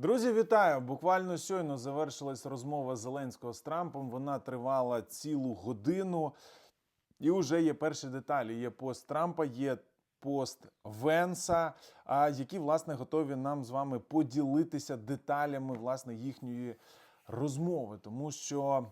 Друзі, вітаю! Буквально щойно завершилась розмова Зеленського з Трампом. Вона тривала цілу годину. І вже є перші деталі. Є пост Трампа, є пост Венса, які власне готові нам з вами поділитися деталями власне їхньої розмови. Тому що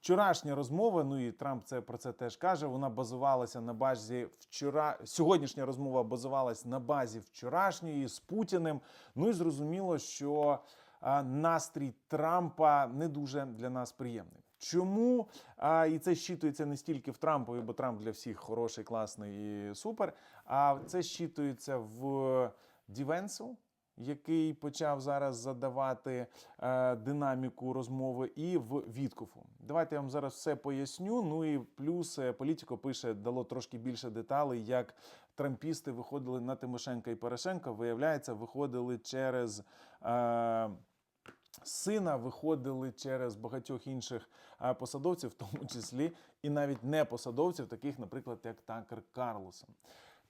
вчорашня розмова, ну і Трамп це про це теж каже. Вона базувалася на базі вчора. Сьогоднішня розмова базувалась на базі вчорашньої з Путіним. Ну і зрозуміло, що а, настрій Трампа не дуже для нас приємний. Чому а, і це щитується не стільки в Трампові, бо Трамп для всіх хороший, класний і супер. А це щитується в Дівенсу, який почав зараз задавати е, динаміку розмови, і в Віткофу. Давайте я вам зараз все поясню. Ну і плюс е, політико пише, дало трошки більше деталей, як трампісти виходили на Тимошенка і Порошенка. Виявляється, виходили через. Е, Сина виходили через багатьох інших е, посадовців, в тому числі і навіть не посадовців, таких, наприклад, як Такер Карлосон.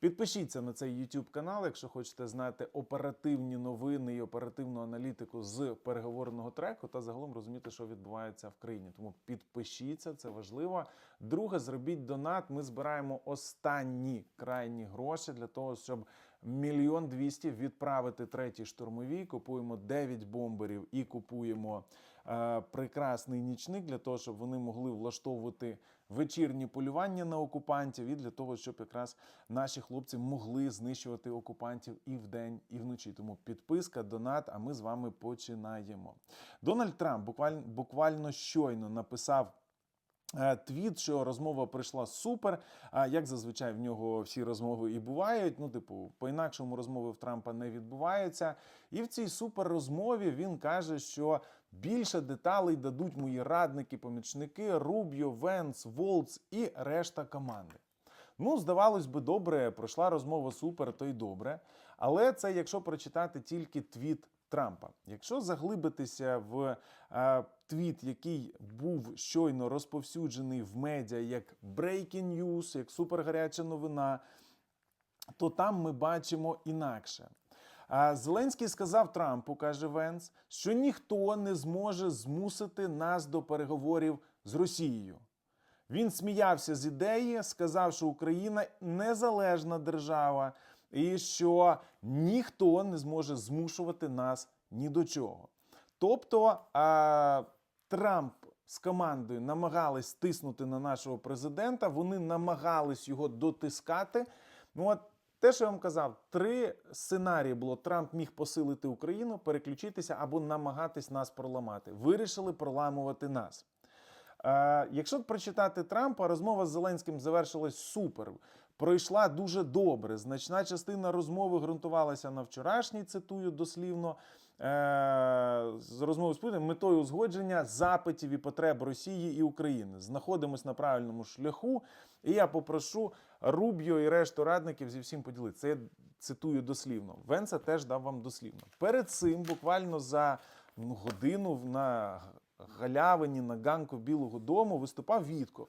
Підпишіться на цей YouTube канал, якщо хочете знати оперативні новини і оперативну аналітику з переговорного треку та загалом розуміти, що відбувається в країні. Тому підпишіться, це важливо. Друге, зробіть донат. Ми збираємо останні крайні гроші для того, щоб мільйон двісті відправити третій штурмовій. Купуємо 9 бомберів і купуємо прекрасний нічник для того, щоб вони могли влаштовувати вечірні полювання на окупантів, і для того, щоб якраз наші хлопці могли знищувати окупантів і вдень, і вночі. Тому підписка, донат. А ми з вами починаємо. Дональд Трамп буквально буквально щойно написав. е, Твіт, що розмова прийшла супер. А як зазвичай в нього всі розмови і бувають. Ну, типу, по-інакшому розмови в Трампа не відбуваються. І в цій супер розмові він каже, що більше деталей дадуть мої радники, помічники Рубіо, Венс, Волц і решта команди. Ну, здавалось би, добре, пройшла розмова супер, то й добре. Але це якщо прочитати тільки твіт Трампа. Якщо заглибитися в е, твіт, який був щойно розповсюджений в медіа як breaking news, як супергаряча новина, то там ми бачимо інакше. Зеленський сказав Трампу, каже Венс, що ніхто не зможе змусити нас до переговорів з Росією. Він сміявся з ідеї, сказав, що Україна незалежна держава, і що ніхто не зможе змушувати нас ні до чого. Тобто Трамп з командою намагались тиснути на нашого президента, вони намагались його дотискати. Ну от те, що я вам казав, три сценарії було: Трамп міг посилити Україну, переключитися або намагатись нас проламати. Вирішили проламувати нас. Е, якщо прочитати Трампа, розмова з Зеленським завершилась супер. Пройшла дуже добре. Значна частина розмови ґрунтувалася на вчорашній, цитую дослівно. Е, З розмови з Путіним метою узгодження запитів і потреб Росії і України. Знаходимось на правильному шляху. І я попрошу Рубіо і решту радників зі всім поділитися. Це я цитую дослівно. Венса теж дав вам дослівно. Перед цим, буквально за ну, годину на галявині на ганку Білого Дому виступав Вітков.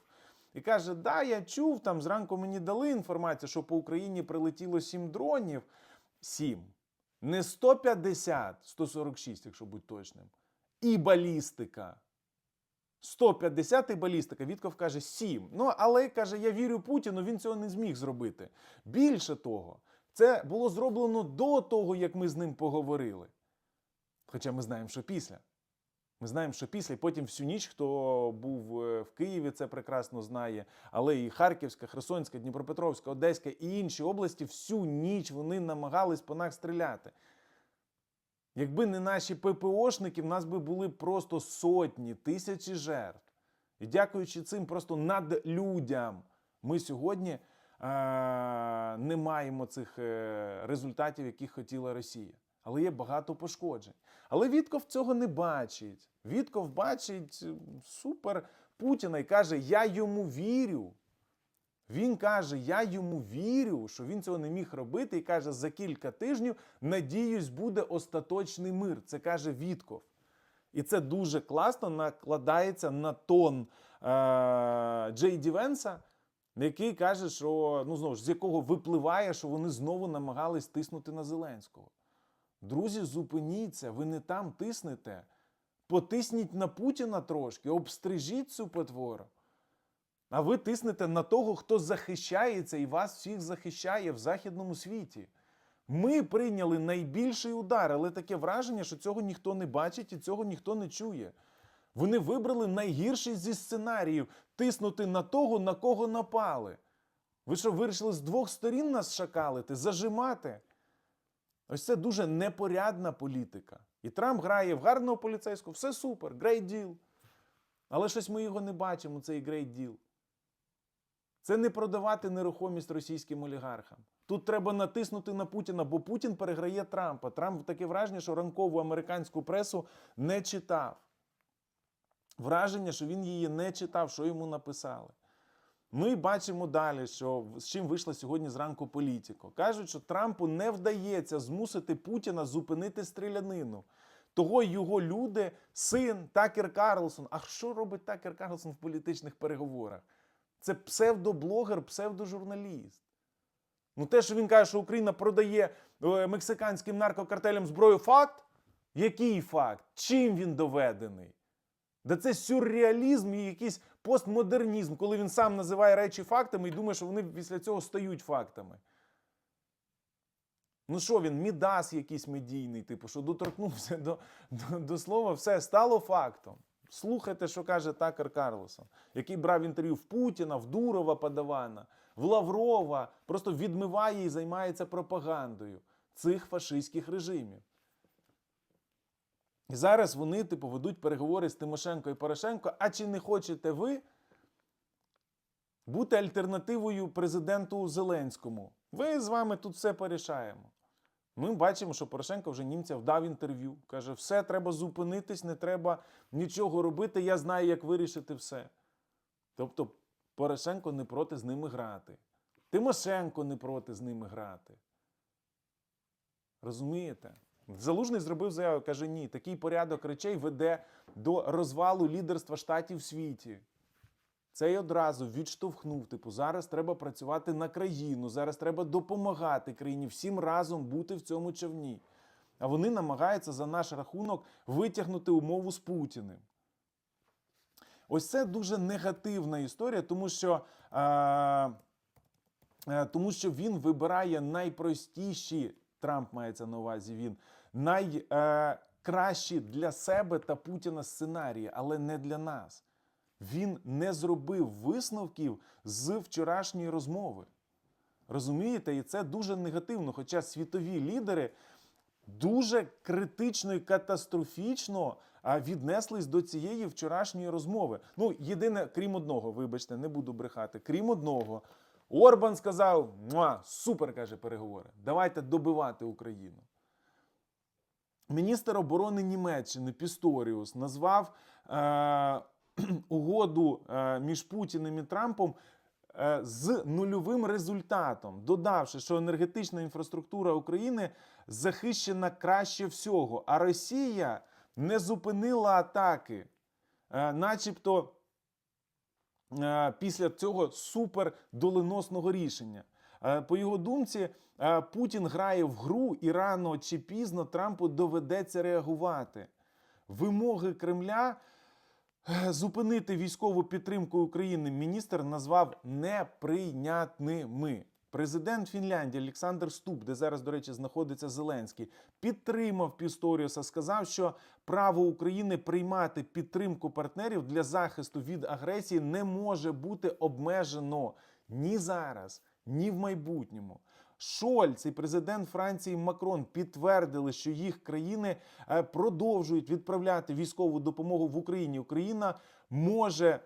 І каже: Да, я чув, там зранку мені дали інформацію, що по Україні прилетіло 7 дронів. 7. Не 150, 146, якщо бути точним. І балістика. 150 і балістика. Вітков каже 7. Ну, але каже, я вірю Путіну, він цього не зміг зробити. Більше того, це було зроблено до того, як ми з ним поговорили. Хоча ми знаємо, що після. Ми знаємо, що після, потім всю ніч, хто був е, в Києві, це прекрасно знає, але і Харківська, Херсонська, Дніпропетровська, Одеська і інші області всю ніч вони намагались по нас стріляти. Якби не наші ППОшники, в нас би були просто сотні, тисячі жертв. І дякуючи цим просто надлюдям, ми сьогодні е- не маємо цих е, результатів, яких хотіла Росія. Але є багато пошкоджень. Але Вітков цього не бачить. Вітков бачить е, супер Путіна і каже: Я йому вірю. Він каже: Я йому вірю, що він цього не міг робити, і каже, за кілька тижнів, надіюсь, буде остаточний мир. Це каже Вітков. І це дуже класно накладається на тон е- Джей Ді Венса, який каже, що ну знову ж з якого випливає, що вони знову намагались тиснути на Зеленського. Друзі, зупиніться, ви не там тиснете. Потисніть на Путіна трошки, обстрижіть цю потвору. А ви тиснете на того, хто захищається і вас всіх захищає в західному світі. Ми прийняли найбільший удар, але таке враження, що цього ніхто не бачить і цього ніхто не чує. Вони вибрали найгірший зі сценаріїв тиснути на того, на кого напали. Ви що, вирішили з двох сторін нас шакалити, зажимати? Ось це дуже непорядна політика. І Трамп грає в гарного поліцейського, все супер, great deal. Але щось ми його не бачимо, цей great deal. Це не продавати нерухомість російським олігархам. Тут треба натиснути на Путіна, бо Путін переграє Трампа. Трамп таке враження, що ранкову американську пресу не читав. Враження, що він її не читав, що йому написали. Ми бачимо далі, що з чим вийшла сьогодні зранку політико. Кажуть, що Трампу не вдається змусити Путіна зупинити стрілянину. Того його люди, син Такер Карлсон. А що робить Такер Карлсон в політичних переговорах? Це псевдоблогер, псевдожурналіст. Ну, те, що він каже, що Україна продає е, мексиканським наркокартелям зброю, факт? Який факт? Чим він доведений? Да це сюрреалізм і якийсь постмодернізм, коли він сам називає речі фактами і думає, що вони після цього стають фактами. Ну що він, мідас якийсь медійний, типу, що доторкнувся до, до, до слова, все стало фактом. Слухайте, що каже Такер Карлсон, який брав інтерв'ю в Путіна, в Дурова Падавана, в Лаврова, просто відмиває і займається пропагандою цих фашистських режимів. І зараз вони, типу, ведуть переговори з Тимошенко і Порошенко. А чи не хочете ви бути альтернативою президенту Зеленському? Ви з вами тут все порішаємо. Ми бачимо, що Порошенко вже німцям дав інтерв'ю. Каже, все, треба зупинитись, не треба нічого робити, я знаю, як вирішити все. Тобто Порошенко не проти з ними грати. Тимошенко не проти з ними грати. Розумієте? Залужний зробив заяву, каже: ні, такий порядок речей веде до розвалу лідерства штатів в світі. Цей одразу відштовхнув. Типу, зараз треба працювати на країну, зараз треба допомагати країні, всім разом бути в цьому човні. А вони намагаються за наш рахунок витягнути умову з Путіним. Ось це дуже негативна історія, тому що, е, е, тому що він вибирає найпростіші, Трамп мається на увазі він, найкращі для себе та Путіна сценарії, але не для нас. Він не зробив висновків з вчорашньої розмови. Розумієте, і це дуже негативно. Хоча світові лідери дуже критично і катастрофічно віднеслись до цієї вчорашньої розмови. Ну, єдине, крім одного, вибачте, не буду брехати. Крім одного, Орбан сказав: Муа, супер каже переговори. Давайте добивати Україну. Міністр оборони Німеччини Пісторіус назвав е, угоду е, між Путіним і Трампом е, з нульовим результатом, додавши, що енергетична інфраструктура України захищена краще всього, а Росія не зупинила атаки, е, начебто після цього супердоленосного рішення. Е, По його думці, е, Путін грає в гру, і рано чи пізно Трампу доведеться реагувати. Вимоги Кремля е, зупинити військову підтримку України міністр назвав неприйнятними. Президент Фінляндії Олександр Ступ, де зараз, до речі, знаходиться Зеленський, підтримав Пісторіуса, сказав, що право України приймати підтримку партнерів для захисту від агресії не може бути обмежено ні зараз, ні в майбутньому. Шольц і президент Франції Макрон підтвердили, що їх країни е, продовжують відправляти військову допомогу в Україні. Україна може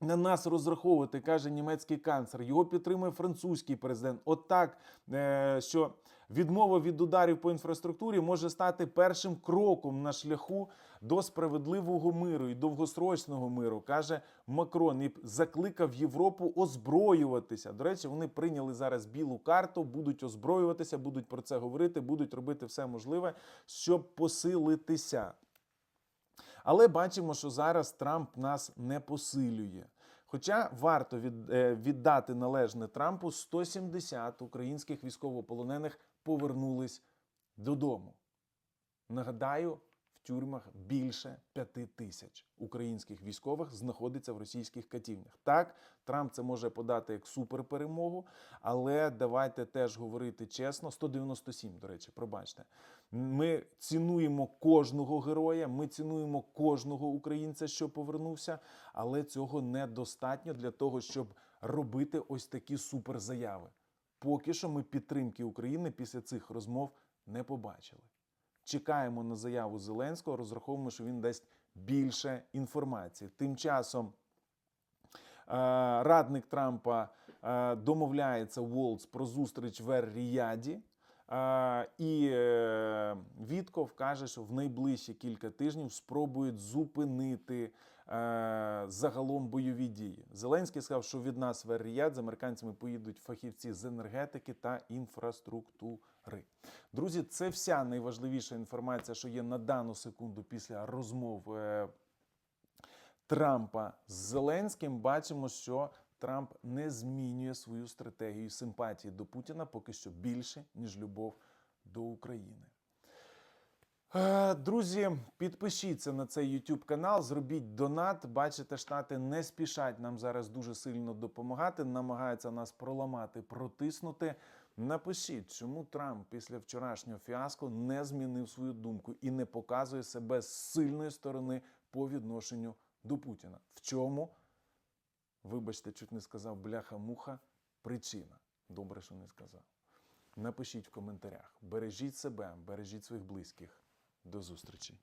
на нас розраховувати, каже німецький канцлер. Його підтримує французький президент. Отак, е, що відмова від ударів по інфраструктурі може стати першим кроком на шляху до справедливого миру і довгосрочного миру, каже Макрон. І закликав Європу озброюватися. До речі, вони прийняли зараз білу карту, будуть озброюватися, будуть про це говорити, будуть робити все можливе, щоб посилитися. Але бачимо, що зараз Трамп нас не посилює. Хоча варто е, віддати належне Трампу 170 українських військовополонених повернулись додому. Нагадаю, тюрмах більше п'яти тисяч українських військових знаходиться в російських катівнях. Так, Трамп це може подати як суперперемогу, але давайте теж говорити чесно. 197, до речі, пробачте. Ми цінуємо кожного героя, ми цінуємо кожного українця, що повернувся, але цього недостатньо для того, щоб робити ось такі суперзаяви. Поки що ми підтримки України після цих розмов не побачили. Чекаємо на заяву Зеленського, розраховуємо, що він дасть більше інформації. Тим часом е, радник Трампа е, домовляється Волц про зустріч в Ер-Ріяді. Е, І Вітков каже, що в найближчі кілька тижнів спробують зупинити загалом бойові дії. Зеленський сказав, що від нас в Ер-Ріяд з американцями поїдуть фахівці з енергетики та інфраструктури. Друзі, це вся найважливіша інформація, що є на дану секунду після розмов е, Трампа з Зеленським. Бачимо, що Трамп не змінює свою стратегію симпатії до Путіна поки що більше, ніж любов до України. Е, Друзі, підпишіться на цей YouTube канал, зробіть донат. Бачите, штати не спішать нам зараз дуже сильно допомагати, намагаються нас проламати, протиснути. Напишіть, чому Трамп після вчорашнього фіаско не змінив свою думку і не показує себе з сильної сторони по відношенню до Путіна. В чому, вибачте, чуть не сказав бляха-муха, причина. Добре, що не сказав. Напишіть в коментарях. Бережіть себе, бережіть своїх близьких. До зустрічі.